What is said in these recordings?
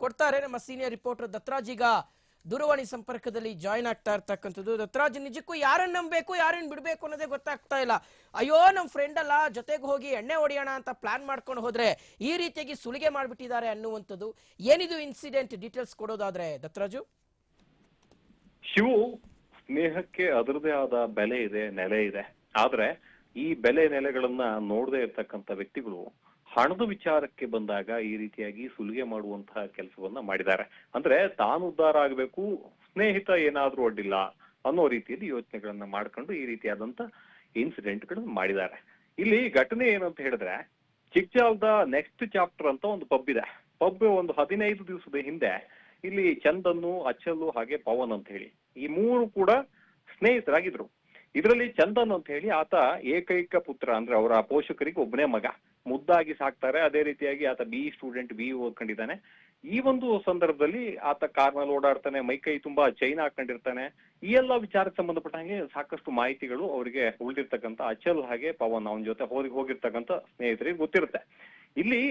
ಕೊಡ್ತಾರೆ ನಮ್ಮ senior reporter Dattaraj ಈಗ ದೂರವಾಣಿ ಸಂಪರ್ಕದಲ್ಲಿ ಜಾಯಿನ್ ಆಗ್ತಾ ಇರ್ತಕ್ಕಂಥದ್ದು. ದತ್ತರಾಜ್ ನಿಜಕ್ಕೂ ಯಾರನ್ನ ನಂಬಬೇಕು, ಯಾರನ್ನ ಬಿಡಬೇಕು ಅನ್ನೋದೇ ಗೊತ್ತಾಗ್ತಾ ಇಲ್ಲ. ಅಯ್ಯೋ ನಮ್ಮ ಫ್ರೆಂಡ್ ಅಲ್ಲ, ಜೊತೆಗೆ ಹೋಗಿ ಎಣ್ಣೆ ಹೊಡೆಯೋಣ ಅಂತ ಪ್ಲಾನ್ ಮಾಡ್ಕೊಂಡು ಹೋದ್ರೆ ಈ ರೀತಿಯಾಗಿ ಸುಲಿಗೆ ಮಾಡಿಬಿಟ್ಟಿದ್ದಾರೆ ಅನ್ನುವಂಥದ್ದು. ಏನಿದು ಇನ್ಸಿಡೆಂಟ್ ಡೀಟೇಲ್ಸ್ ಕೊಡೋದಾದ್ರೆ ದತ್ತರಾಜು ಶಿವು, ಸ್ನೇಹಕ್ಕೆ ಅದರದೇ ಆದ ಬೆಲೆ ಇದೆ, ನೆಲೆ ಇದೆ. ಆದ್ರೆ ಈ ಬೆಲೆ ನೆಲೆಗಳನ್ನ ನೋಡದೆ ಇರ್ತಕ್ಕಂಥ ವ್ಯಕ್ತಿಗಳು ಹಣದ ವಿಚಾರಕ್ಕೆ ಬಂದಾಗ ಈ ರೀತಿಯಾಗಿ ಸುಲಿಗೆ ಮಾಡುವಂತಹ ಕೆಲಸವನ್ನ ಮಾಡಿದ್ದಾರೆ. ಅಂದ್ರೆ ತಾನು ಉದ್ಧಾರ ಆಗಬೇಕು, ಸ್ನೇಹಿತ ಏನಾದ್ರೂ ಅಡ್ಡಿಲ್ಲ ಅನ್ನೋ ರೀತಿಯಲ್ಲಿ ಯೋಚನೆಗಳನ್ನ ಮಾಡ್ಕೊಂಡು ಈ ರೀತಿಯಾದಂತ ಇನ್ಸಿಡೆಂಟ್ ಗಳನ್ನ ಮಾಡಿದ್ದಾರೆ. ಇಲ್ಲಿ ಘಟನೆ ಏನಂತ ಹೇಳಿದ್ರೆ, ಚಿಕ್ಜಾಲ್ದ ನೆಕ್ಸ್ಟ್ ಚಾಪ್ಟರ್ ಅಂತ ಒಂದು ಪಬ್ ಇದೆ. ಪಬ್ ಒಂದು ಹದಿನೈದು ದಿವಸದ ಹಿಂದೆ ಇಲ್ಲಿ ಚಂದನ್ನು, ಅಚ್ಚಲು, ಹಾಗೆ ಪವನ್ ಅಂತ ಹೇಳಿ ಈ ಮೂರು ಕೂಡ ಸ್ನೇಹಿತರಾಗಿದ್ರು. ಇದರಲ್ಲಿ ಚಂದನ್ ಅಂತ ಹೇಳಿ ಆತ ಏಕೈಕ ಪುತ್ರ, ಅಂದ್ರೆ ಅವರ ಪೋಷಕರಿಗೆ ಒಬ್ಬನೇ ಮಗ. ಮುದ್ದಾಗಿ ಸಾಕ್ತಾರೆ. ಅದೇ ರೀತಿಯಾಗಿ ಆತ ಬಿ ಸ್ಟೂಡೆಂಟ್ ಬಿ ಓದ್ಕೊಂಡಿದ್ದಾನೆ. ಈ ಒಂದು ಸಂದರ್ಭದಲ್ಲಿ ಆತ ಕಾರ್ನಲ್ಲಿ ಓಡಾಡ್ತಾನೆ ಮೈಕೈ ತುಂಬಾ ಚೈನ್ ಹಾಕೊಂಡಿರ್ತಾನೆ ಈ ಎಲ್ಲ ವಿಚಾರಕ್ಕೆ ಸಂಬಂಧಪಟ್ಟ ಹಾಗೆ ಸಾಕಷ್ಟು ಮಾಹಿತಿಗಳು ಅವರಿಗೆ ಉಳಿದಿರ್ತಕ್ಕಂಥ, ಅಚಲ್ ಹಾಗೆ ಪವನ್ ಅವನ ಜೊತೆ ಹೋಗಿ, ಹೋಗಿರ್ತಕ್ಕಂಥ ಸ್ನೇಹಿತರಿಗೆ ಗೊತ್ತಿರುತ್ತೆ. ಇಲ್ಲಿ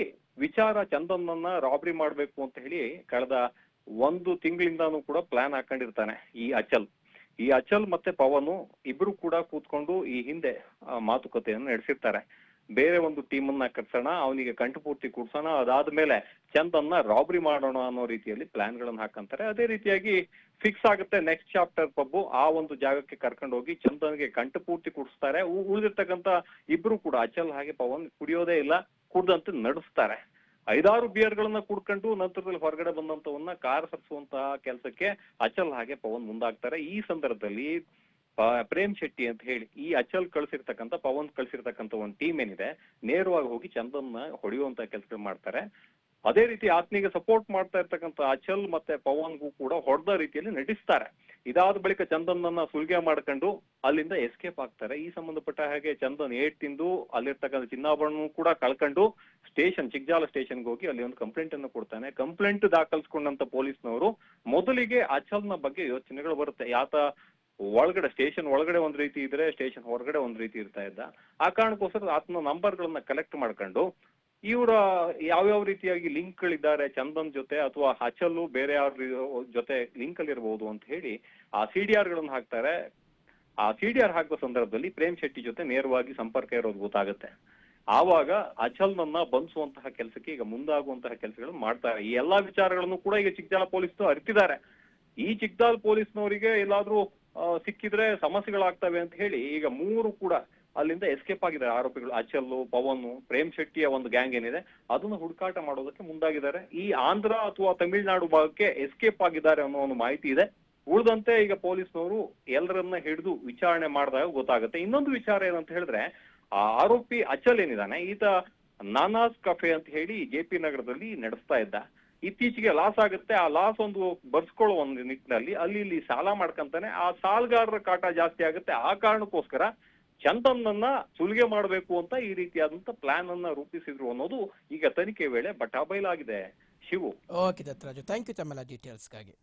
ವಿಚಾರ ಚಂದನ್ನ ರಾಬರಿ ಮಾಡ್ಬೇಕು ಅಂತ ಹೇಳಿ ಕಳೆದ ಒಂದು ತಿಂಗಳಿಂದಾನು ಕೂಡ ಪ್ಲಾನ್ ಹಾಕೊಂಡಿರ್ತಾನೆ ಈ ಅಚಲ್. ಈ ಅಚಲ್ ಮತ್ತೆ ಪವನ್ ಇಬ್ರು ಕೂಡ ಕೂತ್ಕೊಂಡು ಈ ಹಿಂದೆ ಮಾತುಕತೆಯನ್ನು ನಡೆಸಿರ್ತಾರೆ. ಬೇರೆ ಒಂದು ಟೀಮ್ ಅನ್ನ ಕರ್ಸೋಣ ಅವನಿಗೆ ಕಂಠಪೂರ್ತಿ ಕೂಡ್ಸೋಣ ಅದಾದ್ಮೇಲೆ ಚಂದನ್ನ ರಾಬರಿ ಮಾಡೋಣ ಅನ್ನೋ ರೀತಿಯಲ್ಲಿ ಪ್ಲಾನ್ ಗಳನ್ನ ಹಾಕಂತಾರೆ. ಅದೇ ರೀತಿಯಾಗಿ ಫಿಕ್ಸ್ ಆಗುತ್ತೆ ನೆಕ್ಸ್ಟ್ ಚಾಪ್ಟರ್ ಪಬ್ಬು. ಆ ಒಂದು ಜಾಗಕ್ಕೆ ಕರ್ಕೊಂಡು ಹೋಗಿ ಚಂದನ್ಗೆ ಕಂಠಪೂರ್ತಿ ಕುಡಿಸ್ತಾರೆ. ಉಳಿದಿರ್ತಕ್ಕಂತ ಇಬ್ರು ಕೂಡ ಅಚಲ್ ಹಾಗೆ ಪವನ್ ಕುಡಿಯೋದೇ ಇಲ್ಲ, ಕುಡ್ದಂತೆ ನಡೆಸ್ತಾರೆ. ಐದಾರು ಬಿಯರ್ ಗಳನ್ನ ಕುಡ್ಕೊಂಡು ನಂತರದಲ್ಲಿ ಹೊರಗಡೆ ಬಂದಂತವನ್ನ ಕಾರ್ ಸರಿಸುವಂತಹ ಕೆಲಸಕ್ಕೆ ಅಚಲ್ ಹಾಗೆ ಪವನ್ ಮುಂದಾಗ್ತಾರೆ. ಈ ಸಂದರ್ಭದಲ್ಲಿ ಪ್ರೇಮ್ ಶೆಟ್ಟಿ ಅಂತ ಹೇಳಿ, ಈ ಅಚಲ್ ಕಳ್ಸಿರ್ತಕ್ಕಂಥ, ಪವನ್ ಕಳ್ಸಿರ್ತಕ್ಕಂಥ ಒಂದು ಟೀಮ್ ಏನಿದೆ, ನೇರವಾಗಿ ಹೋಗಿ ಚಂದನ್ನ ಹೊಡೆಯುವಂತ ಕೆಲಸಗಳು ಮಾಡ್ತಾರೆ. ಅದೇ ರೀತಿ ಆತ್ನಿಗೆ ಸಪೋರ್ಟ್ ಮಾಡ್ತಾ ಇರ್ತಕ್ಕಂಥ ಅಚಲ್ ಮತ್ತೆ ಪವನ್ಗೂ ಕೂಡ ಹೊಡೆದ ರೀತಿಯಲ್ಲಿ ನಟಿಸ್ತಾರೆ. ಇದಾದ ಬಳಿಕ ಚಂದನನ್ನ ಸುಲಿಗೆ ಮಾಡ್ಕೊಂಡು ಅಲ್ಲಿಂದ ಎಸ್ಕೇಪ್ ಆಗ್ತಾರೆ. ಈ ಸಂಬಂಧಪಟ್ಟ ಹಾಗೆ ಚಂದನ್ ಏಟ್ ತಿಂದು ಅಲ್ಲಿರ್ತಕ್ಕಂಥ ಚಿನ್ನಾಭರಣ ಕೂಡ ಕಳ್ಕೊಂಡು ಸ್ಟೇಷನ್ ಚಿಕ್ಜಾಲ ಸ್ಟೇಷನ್ಗೆ ಹೋಗಿ ಅಲ್ಲಿ ಒಂದು ಕಂಪ್ಲೇಂಟ್ ಅನ್ನು ಕೊಡ್ತಾನೆ. ಕಂಪ್ಲೇಂಟ್ ದಾಖಲಿಸ್ಕೊಂಡಂತ ಪೊಲೀಸ್ನವರು ಮೊದಲಿಗೆ ಅಚಲ್ನ ಬಗ್ಗೆ ಯೋಚನೆಗಳು ಬರುತ್ತೆ. ಯಾತ ಒಳಗಡೆ ಸ್ಟೇಷನ್ ಒಳಗಡೆ ಒಂದ್ ರೀತಿ ಇದ್ರೆ ಸ್ಟೇಷನ್ ಹೊರಗಡೆ ಒಂದ್ ರೀತಿ ಇರ್ತಾ ಇದ್ದ. ಆ ಕಾರಣಕ್ಕೋಸ್ಕರ ಆತನ ನಂಬರ್ ಗಳನ್ನ ಕಲೆಕ್ಟ್ ಮಾಡ್ಕೊಂಡು ಇವರ ಯಾವ್ಯಾವ ರೀತಿಯಾಗಿ ಲಿಂಕ್ ಗಳಿದ್ದಾರೆ ಚಂದನ್ ಜೊತೆ ಅಥವಾ ಅಚಲ್ಲು ಬೇರೆ ಯಾರ ಜೊತೆ ಲಿಂಕ್ ಅಲ್ಲಿ ಇರಬಹುದು ಅಂತ ಹೇಳಿ ಆ ಸಿ ಡಿ ಆರ್ ಗಳನ್ನ ಹಾಕ್ತಾರೆ. ಆ ಸಿ ಡಿ ಆರ್ ಹಾಕುವ ಸಂದರ್ಭದಲ್ಲಿ ಪ್ರೇಮ್ ಶೆಟ್ಟಿ ಜೊತೆ ನೇರವಾಗಿ ಸಂಪರ್ಕ ಇರೋದು ಗೊತ್ತಾಗುತ್ತೆ. ಆವಾಗ ಅಚಲ್ನನ್ನ ಬಂಧಿಸುವಂತಹ ಕೆಲಸಕ್ಕೆ ಈಗ ಮುಂದಾಗುವಂತಹ ಕೆಲಸಗಳನ್ನು ಮಾಡ್ತಾರೆ. ಈ ಎಲ್ಲಾ ವಿಚಾರಗಳನ್ನು ಕೂಡ ಈಗ ಚಿಕ್ಕಜಾಲ ಪೊಲೀಸ್ ಅರಿತಿದ್ದಾರೆ. ಈ ಚಿಕ್ಕದಾಲ್ ಪೊಲೀಸ್ನವರಿಗೆ ಎಲ್ಲಾದ್ರೂ ಸಿಕ್ಕಿದ್ರೆ ಸಮಸ್ಯೆಗಳಾಗ್ತವೆ ಅಂತ ಹೇಳಿ ಈಗ ಮೂರು ಕೂಡ ಅಲ್ಲಿಂದ ಎಸ್ಕೇಪ್ ಆಗಿದ್ದಾರೆ ಆರೋಪಿಗಳು. ಅಚಲ್ಲು, ಪವನ್, ಪ್ರೇಮ್ ಶೆಟ್ಟಿಯ ಒಂದು ಗ್ಯಾಂಗ್ ಏನಿದೆ, ಅದನ್ನ ಹುಡುಕಾಟ ಮಾಡೋದಕ್ಕೆ ಮುಂದಾಗಿದ್ದಾರೆ. ಈ ಆಂಧ್ರ ಅಥವಾ ತಮಿಳುನಾಡು ಭಾಗಕ್ಕೆ ಎಸ್ಕೇಪ್ ಆಗಿದ್ದಾರೆ ಅನ್ನೋ ಒಂದು ಮಾಹಿತಿ ಇದೆ. ಉಳಿದಂತೆ ಈಗ ಪೊಲೀಸ್ನವರು ಎಲ್ಲರನ್ನ ಹಿಡಿದು ವಿಚಾರಣೆ ಮಾಡಿದಾಗ ಗೊತ್ತಾಗುತ್ತೆ. ಇನ್ನೊಂದು ವಿಚಾರ ಏನಂತ ಹೇಳಿದ್ರೆ, ಆ ಆರೋಪಿ ಅಚಲ್ ಏನಿದಾನೆ ಈತ ನಾನಾಸ್ ಕಫೆ ಅಂತ ಹೇಳಿ ಜೆ ಪಿ ನಗರದಲ್ಲಿ ನಡೆಸ್ತಾ ಇದ್ದ. ಇತ್ತೀಚೆಗೆ ಲಾಸ್ ಆಗುತ್ತೆ. ಆ ಲಾಸ್ ಒಂದು ಬರ್ಸ್ಕೊಳ್ಳೋ ಒಂದು ನಿಟ್ಟಿನಲ್ಲಿ ಅಲ್ಲಿ ಇಲ್ಲಿ ಸಾಲ ಮಾಡ್ಕಂತಾನೆ ಆ ಸಾಲಗಾರರ ಕಾಟ ಜಾಸ್ತಿ ಆಗುತ್ತೆ. ಆ ಕಾರಣಕ್ಕೋಸ್ಕರ ಚಂದನ್ನ ಸುಲಿಗೆ ಮಾಡಬೇಕು ಅಂತ ಈ ರೀತಿಯಾದಂತ ಪ್ಲಾನ್ ಅನ್ನ ರೂಪಿಸಿದ್ರು ಅನ್ನೋದು ಈಗ ತನಿಖೆ ವೇಳೆ ಬಟಾಬೈಲಾಗಿದೆ Shivu. Okay Dattaraju. Thank you ತಮ್ಮೆಲ್ಲ ಡೀಟೇಲ್ಸ್ಗಾಗಿ